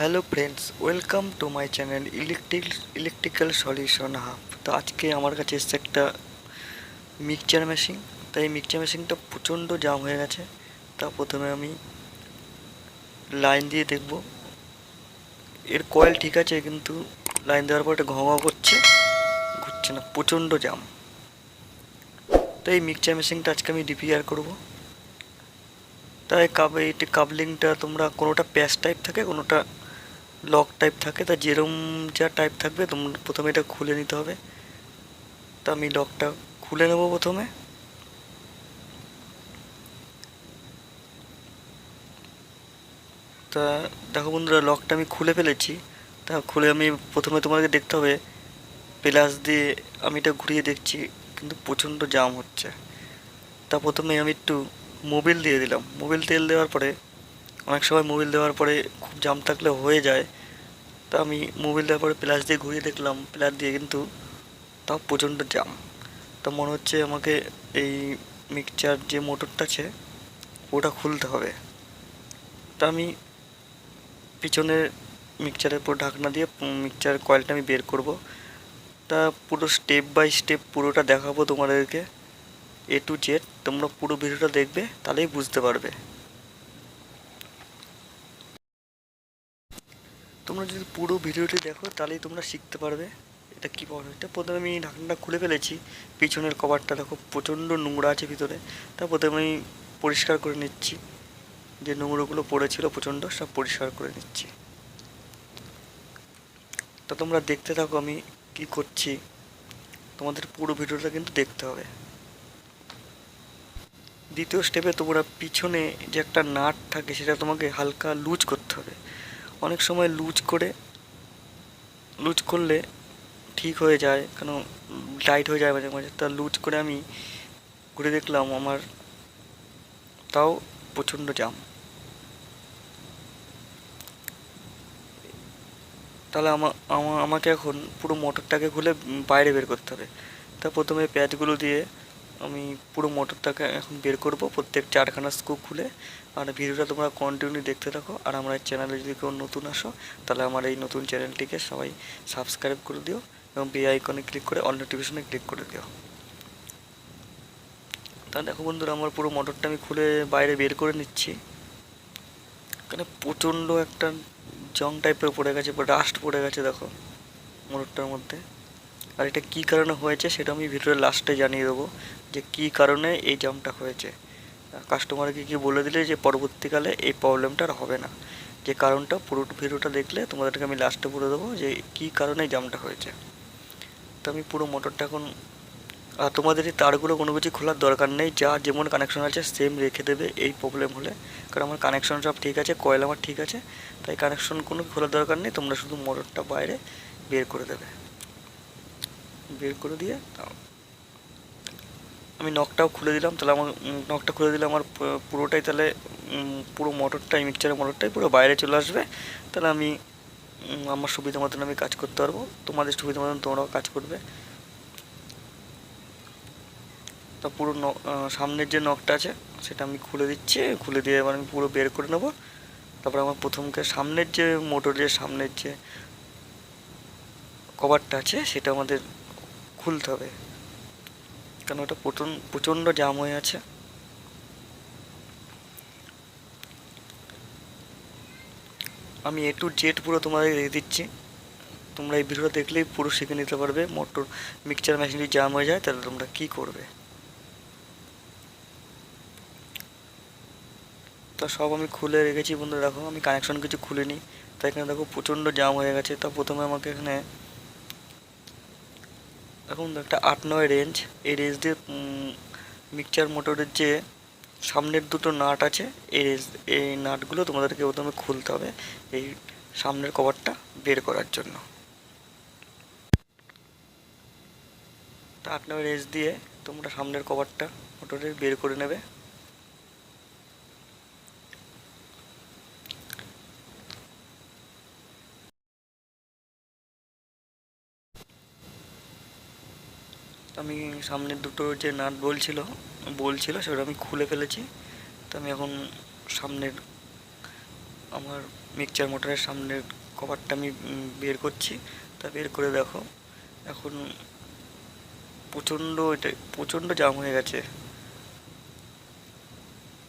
Hello friends, welcome to my channel electric, electrical solution hub. তো আজকে আমার কাছে এসছে একটা মিক্সচার মেশিন। তাই এই মিক্সচার মেশিনটা প্রচণ্ড জাম হয়ে গেছে। তা প্রথমে আমি লাইন দিয়ে দেখব। এর কয়েল ঠিক আছে, কিন্তু লাইন দেওয়ার পর এটা ঘ ঘ করছে। ঘুরছে না, প্রচণ্ড জাম। তো এই মিক্সচার মেশিনটা আজকে আমি রিপেয়ার করব। তাই কাব এইটি কাবলিংটা তোমরা কোনোটা প্যাচ টাইপ থাকে, কোনোটা লক টাইপ থাকে, তা যেরম যা টাইপ থাকবে তোমরা প্রথমে এটা খুলে নিতে হবে। তা আমি লকটা খুলে নেব প্রথমে। তা দেখো বন্ধুরা লকটা আমি খুলে ফেলেছি। তা খুলে আমি প্রথমে তোমাদেরকে দেখতে হবে প্লাস দিয়ে আমি এটা ঘুরিয়ে দেখছি, কিন্তু প্রচণ্ড জাম হচ্ছে। তা প্রথমে আমি একটু মোবিল দিয়ে দিলাম। মোবিল তেল দেওয়ার পরে অনেক সময় মোবিল দেওয়ার পরে খুব জাম থাকলে হয়ে যায়। তা আমি মোবিল দেওয়ার পরে প্লাস দিয়ে ঘুরিয়ে দেখলাম প্লাস দিয়ে কিন্তু তাও প্রচণ্ড জাম তা মনে হচ্ছে আমাকে এই মিক্সচার যে মোটরটা আছে, ওটা খুলতে হবে। তা আমি পিছনের মিক্সচারের পুরো ঢাকনা দিয়ে মিক্সচার কয়েলটা আমি বের করব। তা পুরো স্টেপ বাই স্টেপ পুরোটা দেখাবো তোমাদেরকে। এ টু জেড তোমরা পুরো ভিডিওটা দেখবে, তাহলেই বুঝতে পারবে। তোমরা যদি পুরো ভিডিওটি দেখো, তাহলেই তোমরা শিখতে পারবে এটা কী পাওয়া এটা প্রথমে আমি ঢাকনাটা খুলে ফেলেছি, পিছনের কভারটা দেখো প্রচণ্ড নোংরা আছে ভিতরে। তা প্রথমে আমি পরিষ্কার করে নিচ্ছি, যে নোংরাগুলো পড়েছিল প্রচণ্ড, সব পরিষ্কার করে নিচ্ছি। তা তোমরা দেখতে থাকো আমি কি করছি, তোমাদের পুরো ভিডিওটা কিন্তু দেখতে হবে। দ্বিতীয় স্টেপে তোমরা পিছনে যে একটা নাট থাকে, সেটা তোমাকে হালকা লুজ করতে হবে। অনেক সময় লুজ করে, লুজ করলে ঠিক হয়ে যায়, কেন টাইট হয়ে যায় মাঝে মাঝে। তা লুজ করে আমি ঘুরে দেখলাম আমার তাও প্রচণ্ড জাম তাহলে আমা, আমা- আমাকে এখন পুরো মোটরটাকে খুলে বাইরে বের করতে হবে। তা প্রথমে প্যাচগুলো দিয়ে আমি পুরো মোটরটাকে এখন বের করব। প্রত্যেক চারখানা স্ক্রু খুলে। আর ভিডিওটা তোমরা কন্টিনিউ দেখতে থাকো। আর আমার চ্যানেলে যদি কেউ নতুন আসো, তাহলে আমার এই নতুন চ্যানেলটিকে সবাই সাবস্ক্রাইব করে দিও এবং বে আইকনে ক্লিক করে অল নোটিফিকেশনে ক্লিক করে দিও। তা দেখো বন্ধুরা, আমার পুরো মোটরটা আমি খুলে বাইরে বের করে নিচ্ছি। এখানে প্রচণ্ড একটা জং টাইপের পড়ে গেছে, বা ডাস্ট পড়ে গেছে দেখো মোটরটার মধ্যে। আর এটা কী কারণে হয়েছে সেটা আমি ভিডিওর লাস্টে জানিয়ে দেবো। যে কী কারণে এই জামটা হয়েছে। কাস্টমারকে কি বলে দিলে যে পরবর্তীকালে এই প্রবলেমটা আর হবে না? যে কারণটা, পুরো ভিডিওটা দেখলে তোমাদেরকে আমি লাস্টে বলে দেবো যে কী কারণে জামটা হয়েছে। তো আমি পুরো মোটরটা এখন, আর তোমাদের এই তারগুলো কোনো কিছু খোলার দরকার নেই, যা যেমন কানেকশন আছে সেম রেখে দেবে, এই প্রবলেম হলে। কারণ আমার কানেকশন সব ঠিক আছে কয়েল আমার ঠিক আছে, তাই কানেকশন কোনো খোলার দরকার নেই, তোমরা শুধু মোটরটা বাইরে বের করে দেবে। বের করে দিয়ে আমি নখটাও খুলে দিলাম, তাহলে আমার নখটা খুলে দিলে আমার পুরোটাই তাহলে পুরো মোটরটাই মিক্সচারের মোটরটাই পুরো বাইরে চলে আসবে। তাহলে আমি আমার সুবিধা মতন আমি কাজ করতে পারব। তোমাদের সুবিধা মতন তোমরাও কাজ করবে। তা পুরো সামনের যে নখটা আছে, সেটা আমি খুলে দিচ্ছি, খুলে দিয়ে এবার আমি পুরো বের করে নেব। তারপর আমার প্রথমকে সামনের যে মোটরের সামনের যে কভারটা আছে, সেটা আমাদের খুলতে হবে। কারণ ওটা প্রচণ্ড জাম হয়ে আছে? আমি এ টু জেড পুরো তোমাদের দিয়ে দিচ্ছি। তোমরা এই ভিডিওটা দেখলেই পুরো শিখে নিতে পারবে। মোটর মিক্সচার মেশিন যদি জাম হয়ে যায়, তাহলে তোমরা কী করবে? তা সব আমি খুলে রেখেছি বন্ধু দেখো। আমি কানেকশন কিছু খুলিনি। তাই এখানে দেখো প্রচণ্ড জাম হয়ে গেছে। তা প্রথমে আমাকে এখানে এখন একটা আট নয় রেঞ্জ এই রেঞ্জ দিয়ে মিক্সচার মোটরের যে সামনের দুটো নাট আছে, এই রেঞ্জ এই নাটগুলো তোমাদেরকে প্রথমে খুলতে হবে, এই সামনের কভারটা বের করার জন্য। আট নয় রেঞ্জ দিয়ে তোমরা সামনের কভারটা মোটরের বের করে নেবে। আমি সামনের দুটো যে নাট বলছিল বলছিল সেটা আমি খুলে ফেলেছি। তো আমি এখন সামনের আমার মিক্সচার মোটরের সামনের কভারটা আমি বের করছি। তা বের করে দেখো, এখন প্রচণ্ড এটা, প্রচণ্ড জাম হয়ে গেছে।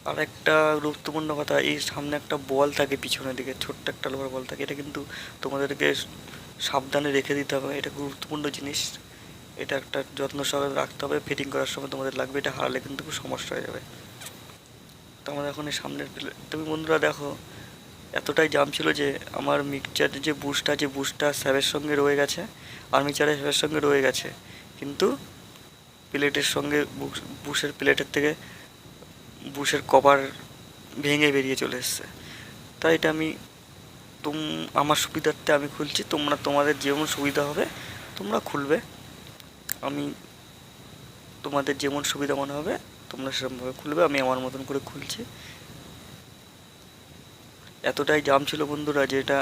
আর একটা গুরুত্বপূর্ণ কথা, এই সামনে একটা বল থাকে পিছনের দিকে, ছোট্ট একটা লোহার বল থাকে। এটা কিন্তু তোমাদেরকে সাবধানে রেখে দিতে হবে, এটা গুরুত্বপূর্ণ জিনিস। এটা একটা যত্ন সহকারে রাখতে হবে ফিটিং করার সময় তোমাদের লাগবে, এটা হারালে কিন্তু খুব সমস্যা হয়ে যাবে। তো আমাদের এখন এই সামনের তুমি বন্ধুরা দেখো, এতটাই জাম ছিল যে আমার মিক্সচার যে বুশটা যে বুশটা স্যাবের সঙ্গে রয়ে গেছে আর্মিচারের স্যাবের সঙ্গে রয়ে গেছে, কিন্তু প্লেটের সঙ্গে বুশ- বুশের প্লেটের থেকে বুশের কভার ভেঙে বেরিয়ে চলে এসছে। তাই এটা আমি তুম আমার সুবিধার্থে আমি খুলছি, তোমরা তোমাদের যেমন সুবিধা হবে, তোমরা খুলবে। আমি তোমাদের যেমন সুবিধা মনে হবে, তোমরা সেরকমভাবে খুলবে, আমি আমার মতন করে খুলছি। এতটাই জাম ছিল বন্ধুরা যে এটা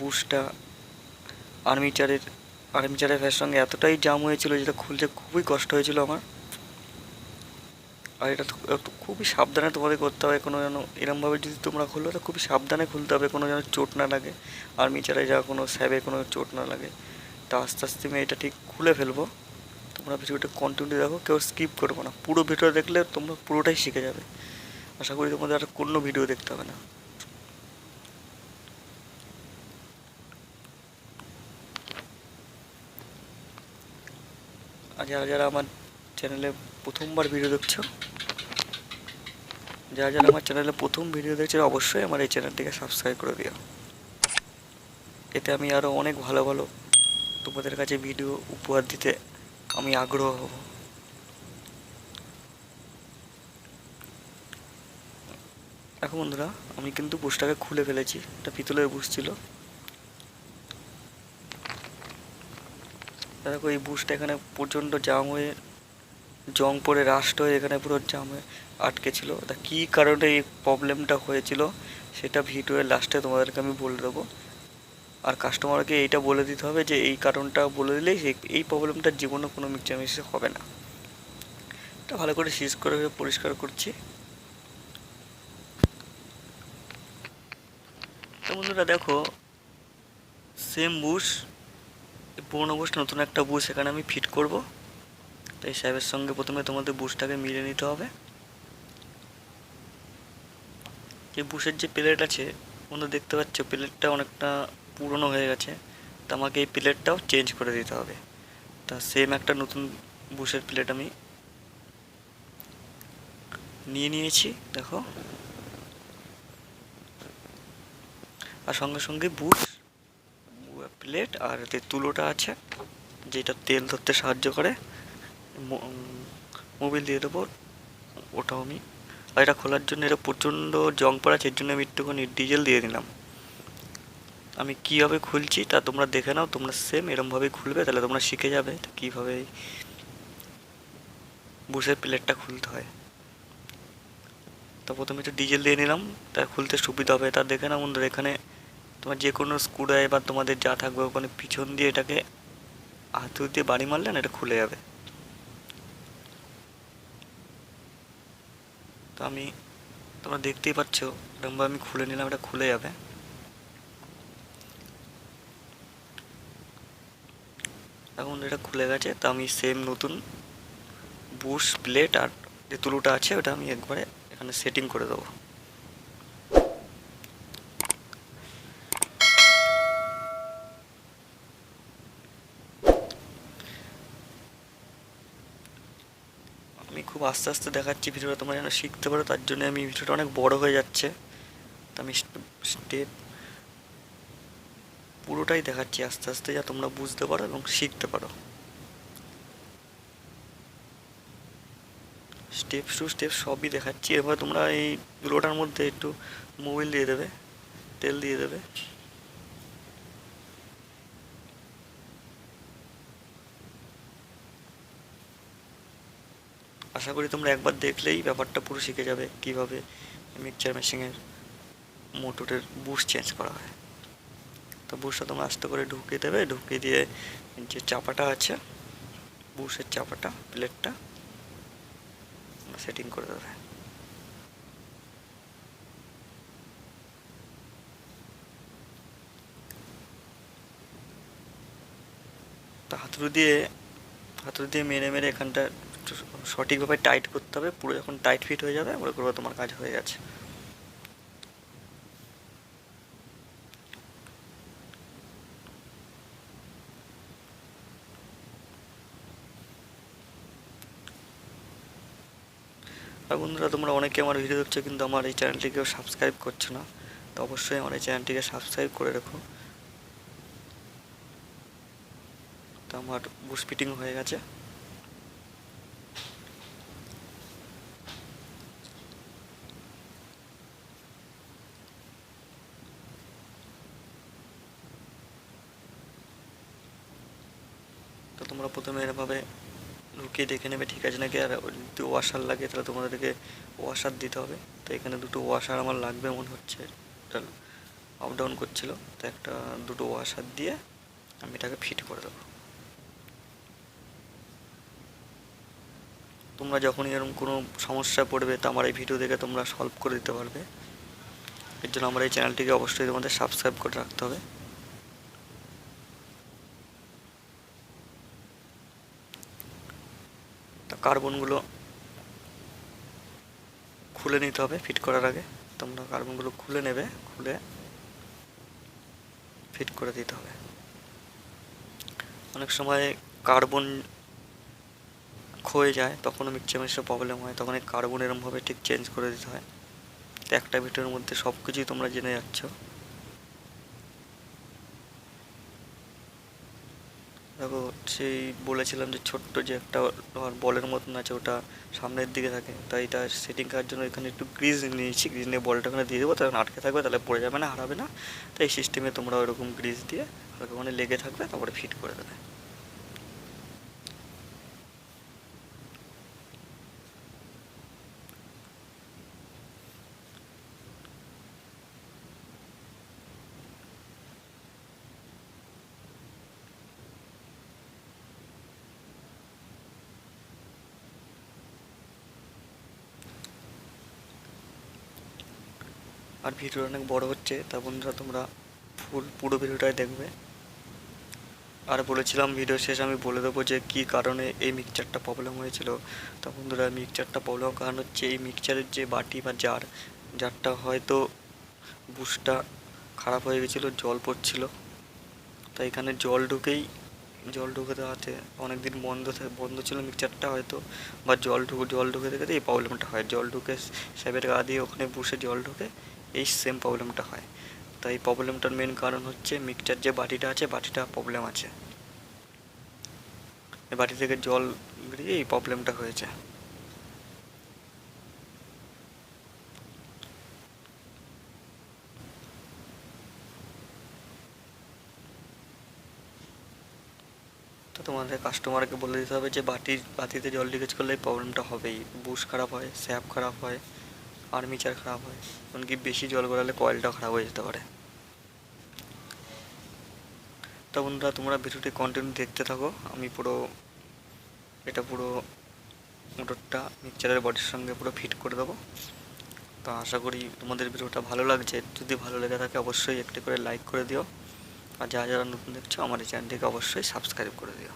বুশটা, আর্মিচারের আর্মিচারের ফ্যার সঙ্গে এতটাই জাম হয়েছিল যেটা খুলতে খুবই কষ্ট হয়েছিল আমার। আর এটা খুবই সাবধানে তোমাদের করতে হবে, কোনো যেন এরমভাবে যদি তোমরা খুলো, তো খুবই সাবধানে খুলতে হবে, কোনো যেন চোট না লাগে। আর্মিচারে যা কোনো স্যাবে কোনো চোট না লাগে। তা আস্তে আস্তে আমি এটা ঠিক খুলে ফেলব। তোমরা ভিডিওটা কন্টিনিউ দেখো, কেউ স্কিপ করব না। পুরো ভিডিও দেখলে তোমরা পুরোটাই শিখে যাবে। আশা করি তোমাদের আর কোনো ভিডিও দেখতে হবে না। যারা যারা আমার চ্যানেলে প্রথমবার ভিডিও দেখছ, যারা যারা আমার চ্যানেলে প্রথম ভিডিও দেখছ, অবশ্যই আমার এই চ্যানেলটিকে সাবস্ক্রাইব করে দিও। এতে আমি আরও অনেক ভালো ভালো তোমাদের কাছে ভিডিও উপহার দিতে আমি আগ্রহ হব। এখন বন্ধুরা, আমি কিন্তু বুশটাকে খুলে ফেলেছি। এটা পিতলের বুশ ছিল। দেখো, এই বুশটা এখানে প্রচণ্ড জাম হয়ে, জং পরে রাস্ট হয়ে এখানে পুরো জাম আটকে ছিল। তা কী কারণে এই প্রবলেমটা হয়েছিল, সেটা ভিডিওর লাস্টে তোমাদেরকে আমি বলে দেবো। আর কাস্টমারকে এইটা বলে দিতে হবে যে, এই কারণটা বলে সেই- এই প্রবলেমটা জীবনে কোনো মিক্সচার মিক্সে হবে না। এটা ভালো করে সিজ করে পরিষ্কার করছি। বন্ধুরা দেখো সেম বুশ পুরোনো বুশ নতুন একটা বুশ এখানে আমি ফিট করব। তাই সাহেবের সঙ্গে প্রথমে তোমাদের বুশটাকে মিলে নিতে হবে। যে বুশের যে প্লেট আছে বন্ধু দেখতে পাচ্ছ প্লেটটা অনেকটা পুরনো হয়ে গেছে, তা আমাকে এই প্লেটটাও চেঞ্জ করে দিতে হবে। তা সেম একটা নতুন বুশের প্লেট আমি নিয়ে নিয়েছি, দেখো। আর সঙ্গে সঙ্গে বুশ প্লেট আর যে তুলোটা আছে, যেটা তেল ধরতে সাহায্য করে মোবিল দিয়ে দেবো, ওটাও আমি। আর এটা খোলার জন্য এটা প্রচণ্ড জং পড়া এর জন্য আমি একটুখানি ডিজেল দিয়ে দিলাম। আমি কীভাবে খুলছি তা তোমরা দেখে নাও, তোমরা সেম এরমভাবেই খুলবে, তাহলে তোমরা শিখে যাবে কীভাবে বুশের প্লেটটা খুলতে হয়। তো প্রথমে একটু ডিজেল দিয়ে নিলাম, তা খুলতে সুবিধা হবে। তা দেখে নাও বন্ধুরা, এখানে তোমার যে কোনো স্ক্রুড্রাইভার তোমাদের যা থাকবে, ওখানে পিছন দিয়ে এটাকে হাত দিয়ে বাড়ি মারলে না, এটা খুলে যাবে। তো আমি, তোমরা দেখতেই পাচ্ছ এরকমভাবে আমি খুলে নিলাম, এটা খুলে যাবে। এখন এটা খুলে গেছে, তা আমি সেম নতুন বুশ প্লেট আর যে তুলোটা আছে, ওটা আমি একবারে এখানে সেটিং করে দেবো। আমি খুব আস্তে আস্তে দেখাচ্ছি ভিডিওটা, তোমরা যেন শিখতে পারো, তার জন্য আমি ভিডিওটা অনেক বড় হয়ে যাচ্ছে। তা আমি স্টেপ পুরোটাই দেখাচ্ছি আস্তে আস্তে যা তোমরা বুঝতে পারো এবং শিখতে পারো। স্টেপ টু স্টেপ সবই দেখাচ্ছি। এবার তোমরা এই দুটোটার মধ্যে একটু মোবিল দিয়ে দেবে, তেল দিয়ে দেবে। আশা করি তোমরা একবার দেখলেই ব্যাপারটা পুরো শিখে যাবে কীভাবে মিক্সচার মেশিনের মোটরের বুশ চেঞ্জ করা হয়। তো বুশটা তোমরা আস্তে করে ঢুকিয়ে দেবে, ঢুকিয়ে দিয়ে যে চাপাটা আছে বুসের চাপাটা, প্লেটটা সেটিং করে দেবে। তা হাতুড়ি দিয়ে হাতুড়ি দিয়ে মেরে মেরে এখানটা সঠিকভাবে টাইট করতে হবে, পুরো যখন টাইট ফিট হয়ে যাবে, মনে করব তোমার কাজ হয়ে গেছে। বন্ধুরা, তোমরা অনেকে আমার ভিডিও দেখছ কিন্তু আমার এই চ্যানেলটিকেও সাবস্ক্রাইব করছ না, তো অবশ্যই আমার এই চ্যানেলটিকে সাবস্ক্রাইব করে রেখো। তো আমার বুশ ফিটিং হয়ে গেছে। তো তোমরা প্রথমে এরভাবে ঢুকিয়ে দেখে নেবে, ঠিক আছে? নাকি আর যদি ওয়াশার লাগে, তাহলে তোমাদেরকে ওয়াশার দিতে হবে। তো এখানে দুটো ওয়াশার আমার লাগবে মনে হচ্ছে। আপ ডাউন করছিল। তো একটা দুটো ওয়াশার দিয়ে আমি এটাকে ফিট করে দেবো। তোমরা যখনই এরকম কোনো সমস্যা পড়বে, তো আমার এই ভিডিও দেখে তোমরা সলভ করে দিতে পারবে। এর জন্য আমার এই চ্যানেলটিকে অবশ্যই তোমাদের সাবস্ক্রাইব করে রাখতে হবে তা কার্বনগুলো খুলে নিতে হবে ফিট করার আগে। তোমরা কার্বনগুলো খুলে নেবে, খুলে ফিট করে দিতে হবে। অনেক সময় কার্বন ক্ষয়ে যায় তখনও মিক্সচার প্রবলেম হয়, তখন এই কার্বন এরমভাবে ঠিক চেঞ্জ করে দিতে হয়। একটা ভিডিওর মধ্যে সব কিছুই তোমরা জেনে যাচ্ছ দেখো সেই বলেছিলাম যে ছোট্ট যে একটা বলের মতন আছে, ওটা সামনের দিকে থাকে। তাই এটা সেটিং করার জন্য এখানে একটু গ্রিজ নিয়েছি গ্রিজ নিয়ে বলটা ওখানে দিয়ে দেবো, তাহলে আটকে থাকবে, তাহলে পড়ে যাবে না, হারাবে না। তাই সিস্টেমে তোমরা ওরকম গ্রিজ দিয়ে হালকা ওখানে লেগে থাকবে, তারপরে ফিট করে দেবে। আর ভিডিওটা অনেক বড় হচ্ছে, তা বন্ধুরা তোমরা ফুল, পুরো ভিডিওটাই দেখবে। আর বলেছিলাম ভিডিও শেষ আমি বলে দেবো যে কী কারণে এই মিক্সচারটা প্রবলেম হয়েছিল। তা বন্ধুরা মিক্সচারটা প্রবলেম কারণ হচ্ছে এই মিক্সচারের যে বাটি বা জার জারটা হয়তো বুশটা খারাপ হয়ে গেছিল, জল পড়ছিল। তাই এখানে জল ঢুকেই, জল ঢুকে দেওয়াতে অনেক দিন বন্ধ বন্ধ ছিল মিক্সচারটা হয়তো, বা জল ঢুকে জল ঢুকে থেকে এই প্রবলেমটা হয়। জল ঢুকে স্যাবের গা দিয়ে ওখানে বুসে জল ঢুকে এই সেম প্রবলেমটা হয়। তাই এই প্রবলেমটার মেন কারণ হচ্ছে মিক্সচার যে বাটিটা আছে, বাটিটা প্রবলেম আছে। এই বাটি থেকে জল বেরিয়ে এই প্রবলেমটা হয়েছে। তো তোমাদের কাস্টমারকে বলে দিতে হবে যে বাটির বাতিতে জল লিকেজ করলে এই প্রবলেমটা হবেই। বুশ খারাপ হয়, স্যাপ খারাপ হয়। আর্মিচার খারাপ হয়। এমনকি বেশি জল গড়ালে কয়েলটাও খারাপ হয়ে যেতে পারে। তো বন্ধুরা, তোমরা ভিডিওটি কন্টিনিউ দেখতে থাকো। আমি পুরো, এটা পুরো মোটরটা মিক্সচারের বডির সঙ্গে পুরো ফিট করে দেবো। তো আশা করি তোমাদের ভিডিওটা ভালো লাগছে। যদি ভালো লেগে থাকে, অবশ্যই একটি করে লাইক করে দিও। আর যারা যারা নতুন দেখছ আমার এই চ্যানেলটিকে অবশ্যই সাবস্ক্রাইব করে দিও।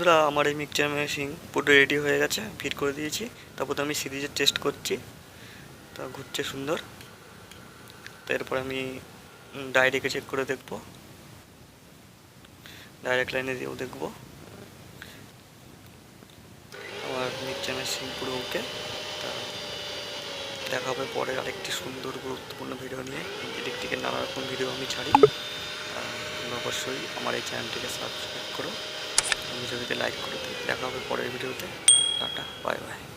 বন্ধুরা, আমার এই মিক্সচার মেশিন পুরো রেডি হয়ে গেছে ফিট করে দিয়েছি। তারপর তো আমি সিরিজে টেস্ট করছি। তা ঘুরছে সুন্দর। তারপর আমি ডাইরেক্টে চেক করে দেখব। ডাইরেক্ট লাইনে দিয়েও দেখব। আমার মিক্সচার মেশিন পুরো ওকে তা দেখা হবে পরে আরেকটি সুন্দর, গুরুত্বপূর্ণ ভিডিও নিয়ে। ইলেকট্রিকের নানা রকম ভিডিও আমি ছাড়ি। অবশ্যই আমার এই চ্যানেলটিকে সাবস্ক্রাইব করো। ভিডিওটিকে লাইক করে দিন দেখা হবে পরের ভিডিওতে। Tata bye bye